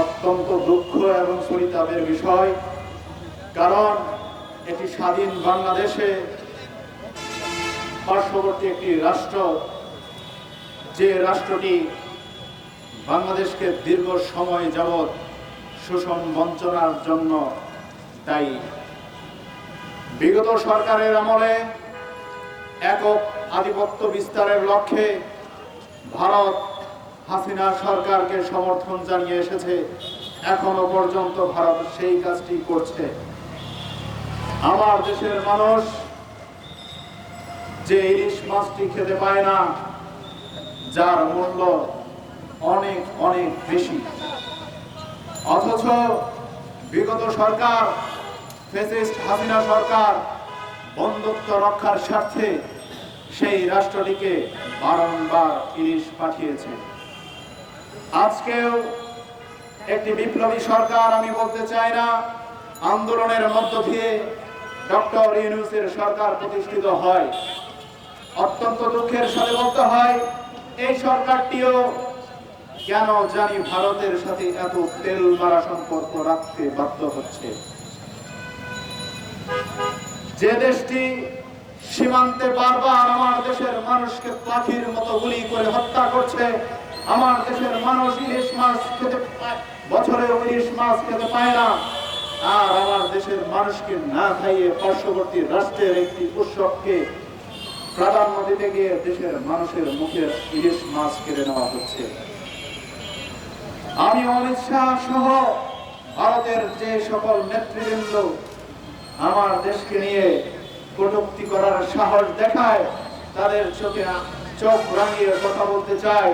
অত্যন্ত দুঃখ এবং পরিতাপের বিষয়। কারণ এটি স্বাধীন বাংলাদেশে পার্শ্ববর্তী একটি রাষ্ট্র। যে রাষ্ট্রটি বাংলাদেশকে দীর্ঘ সময় যাবৎ শোষণ বঞ্চনার জন্য দায়ী। বিগত সরকারের আমলে একক আধিপত্য বিস্তারের লক্ষ্যে ভারত হাসিনা সরকারকে সমর্থন জানিয়ে এসেছে, এখনও পর্যন্ত ভারত সেই কাজটি করছে। আমার দেশের মানুষ যে ইলিশ মাছটি খেতে পায় না, যার মূল্য অনেক অনেক বেশি। অথচ বিগত সরকার, ফেসিস্ট হাসিনা সরকার বন্ধুত্ব রক্ষার স্বার্থে সেই রাষ্ট্রটিকে বারংবার ইলিশ পাঠিয়েছে। আজকেও একটি বিপ্লবী সরকার, আমি বলতে চাই না, আন্দোলনের মধ্য দিয়ে ডক্টর ইউনুসের সরকার প্রতিষ্ঠিত হয়। অত্যন্ত দুঃখের সাথে বলতে হয়, এই সরকারটিও কেন জানি ভারতের সাথে এত তেল মারা সম্পর্ক রাখতে বাধ্য হচ্ছে। যে দেশটি সীমান্তে বারবার আমার দেশের মানুষকে পাখির মতো গুলি করে হত্যা করছে আমার দেশের মানুষ ইলিশ মাছ খেতে বছরে ইলিশ মাছ খেতে পায় না। আর আমার দেশের মানুষকে না খাইয়ে পার্শ্ববর্তী রাষ্ট্রের একটি উৎসবকে প্রাধান্য দিতে গিয়ে দেশের মানুষের মুখের ইলিশ মাছ কেড়ে নেওয়া হচ্ছে। আমি অমিত শাহ সহ ভারতের যে সকল নেতৃবৃন্দ আমার দেশকে নিয়ে কটূক্তি করার সাহস দেখায়, তাদের চোখে চোখ রাঙিয়ে কথা বলতে চায়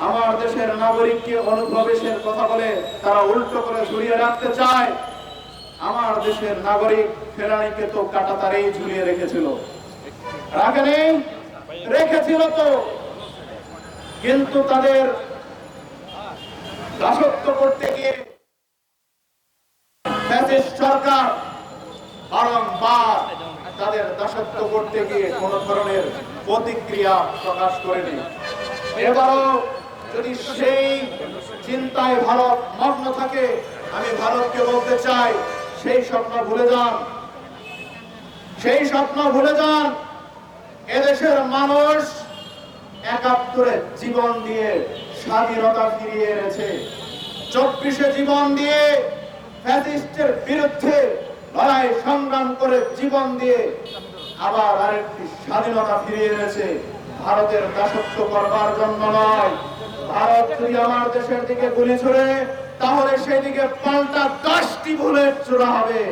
আমার দেশের নাগরিককে অনুপ্রবেশের কথা বলে তারা উল্টো করে ঝুলিয়ে রাখতে চায়। আমার দেশের নাগরিক ফেরানিকে তো কাটা তারেই ঝুলিয়ে রেখেছিল। রাখেনি রেখেছিল তো। কিন্তু তাদের দাসত্ব করতে গিয়ে সরকার বারংবার তাদের দাসত্ব করতে গিয়ে কোন ধরনের প্রতিক্রিয়া প্রকাশ করেনি। এবারও যদি সেই চিন্তায় ভারত মগ্ন থাকে, আমি ভারতকে বলতে চাই, সেই স্বপ্ন ভুলে যান। সেই স্বপ্ন ভুলে যান, এদেশের মানুষ একাত্তরে জীবন দিয়ে স্বাধীনতা ফিরিয়ে এনেছে। চব্বিশে জীবন দিয়ে ফ্যাসিস্টের বিরুদ্ধে লড়াই, সংগ্রাম করে জীবন দিয়ে আবার আরেকটি স্বাধীনতা ফিরিয়ে এনেছে। ভারতের দাসত্ব করবার জন্য নয়। ভারত যদি আমার দেশের দিকে গুলি ছুড়ে, তাহলে সেই দিকে পাল্টা দশটি বুলেট ছোড়া হবে।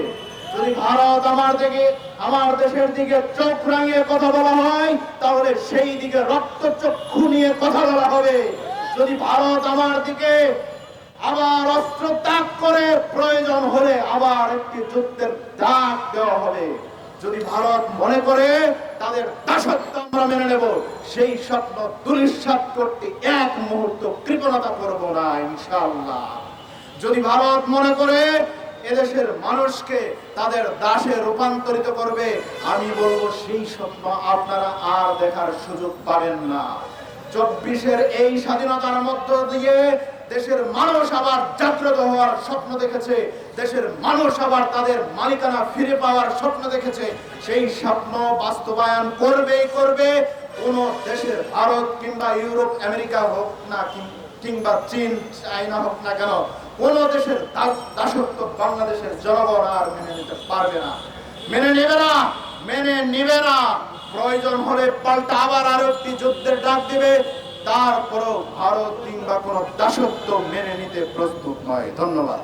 যদি ভারত আমার দিকে, আমার দেশের দিকে চোখ রাঙিয়ে কথা বলা হয়, তাহলে সেই দিকে রক্ত চক্ষু নিয়ে কথা বলা হবে। যদি ভারত আমার দিকে আবার অস্ত্র ত্যাগ করে, প্রয়োজন হলে আবার একটি যুদ্ধের ডাক দেওয়া হবে। যদি ভারত মনে করে তাদের দাসত্ব আমরা মেনে নেব। সেই স্বপ্ন করতে এক মুহূর্ত কৃপণতা করব না, ইনশাআল্লাহ। যদি ভারত মনে করে এদেশের মানুষকে তাদের দাসে রূপান্তরিত করবে, আমি বলব সেই স্বপ্ন আপনারা আর দেখার সুযোগ পাবেন না। চব্বিশের এই স্বাধীনতার মধ্য দিয়ে দেশের মানুষ আবার জাগ্রত হওয়ার স্বপ্ন দেখেছে, দেশের মানুষ আবার তাদের মালিকানা ফিরে পাওয়ার স্বপ্ন দেখেছে। সেই স্বপ্ন বাস্তবায়ন করবেই করবে, কোন দেশের ভারত কিংবা ইউরোপ, আমেরিকা হোক না কিংবা চীন চাইনা হোক না কেন, কোন দেশের দাসত্ব বাংলাদেশের জনগণ আর মেনে নিতে পারবে না। মেনে নেবে না, মেনে নিবে না। প্রয়োজন হলে পাল্টা আবার আরও একটি যুদ্ধের ডাক দিবে। তারপরও ভারত কিংবা কোন দাসত্ব মেনে নিতে প্রস্তুত নয়। ধন্যবাদ।